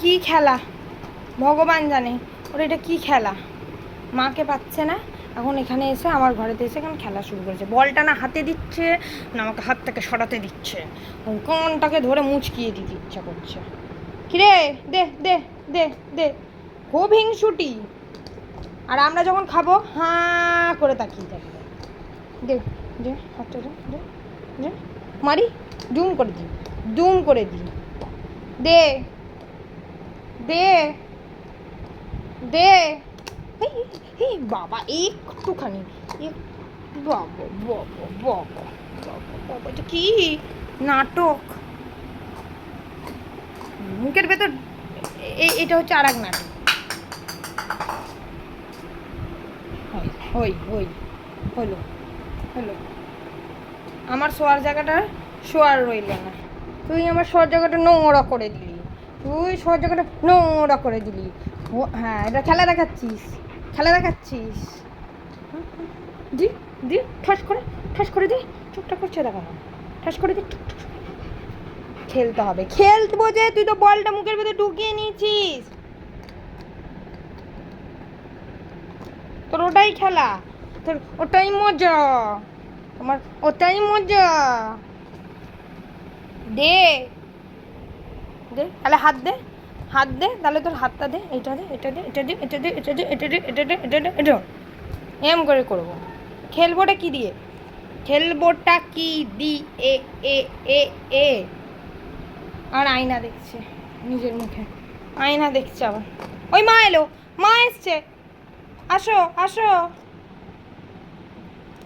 কি খেলা? ভগবান জানে। ওর এটা কি খেলা? মাকে পাচ্ছে না। এখন এখানে এসে আমার ঘরেতে এসে এখন খেলা শুরু করেছে। বলটা না হাতে দিচ্ছে, না আমাকে হাত থেকে সরাতে দিচ্ছে। কোনটাকে ধরে মুচকিয়ে দিতে ইচ্ছা করছে। কিরে? দে দে দে দে। খুব হিংসুটি আর আমরা যখন খাব, হাঁ করে তাকিয়ে থাকবে। দে দে, হাতটা দে মারি ডুম করে দিই ডুম করে দিই দে। দে। দে। এই বাবা, একটুখানি। এক- বাবা বাবা বাবা বাবা এটা কি? নাটক। মুখের ভেতর এটা হচ্ছে আর এক নাটক। হই হই হলো হলো আমার শোয়ার জায়গাটা, শোয়ার রইল না তুই আমার শোয়ার জায়গাটা নোংরা করে দিলি। তুই শোয়ার জায়গাটা নোংরা করে দিলি। হ্যাঁ এটা খেলা দেখাচ্ছিস খেলা দেখাচ্ছিস। দি দি ঠাস করে ঠাস করে দি চুপটা করছে দেখো না। ঠাস করে দি। খেলতে হবে খেলতে বোঝে তুই তো বলটা মুখের ভেতরে ঢুকিয়ে নিয়েছিস। তোর ওটাই খেলা তোর ওটাই মজা তোমার ওটাই মজা। দে। দে, তাহলে হাত দে হাত দে, তাহলে তোর হাতটা দে, এটা দে এটা দে এটা দে এটা দে এটা দে এটা দে এটা দে এটা দে, এটা এম করে করব। খেলবোটা কি দিয়ে? খেলবোটা কি দি এ এ এ এ। আর আয়না দেখছে নিজের মুখে। আয়না দেখছে আবার। ওই মা এলো, মা এসছে। আসো আসো।